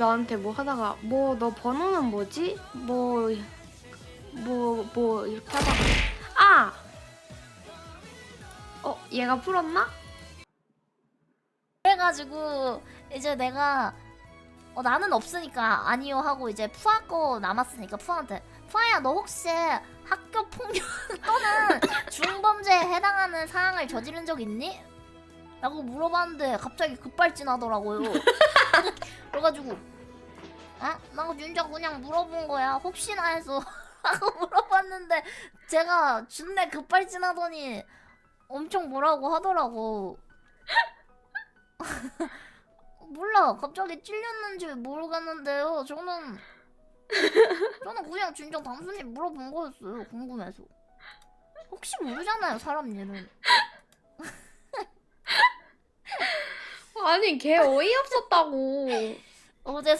나한테 뭐 하다가 뭐 너 번호는 뭐지? 뭐 뭐, 뭐, 이렇게 하다가 아! 어, 얘가 풀었나? 그래가지고 이제 내가 어, 나는 없으니까 아니요 하고 이제 푸아 거 남았으니까 푸아한테 푸아야 너 혹시 학교 폭력 또는 중범죄에 해당하는 사항을 저지른 적 있니? 라고 물어봤는데 갑자기 급발진하더라고요. 그래가지고 아? 나 진짜 그냥 물어본 거야. 혹시나 해서 하고 물어봤는데 제가 준내 급발진하더니 엄청 뭐라고 하더라고. 몰라 갑자기 찔렸는지 모르겠는데요 저는 저는 그냥 진짜 단순히 물어본 거였어요 궁금해서 혹시 모르잖아요 사람 일은 아니, 걔 어이없었다고. 어제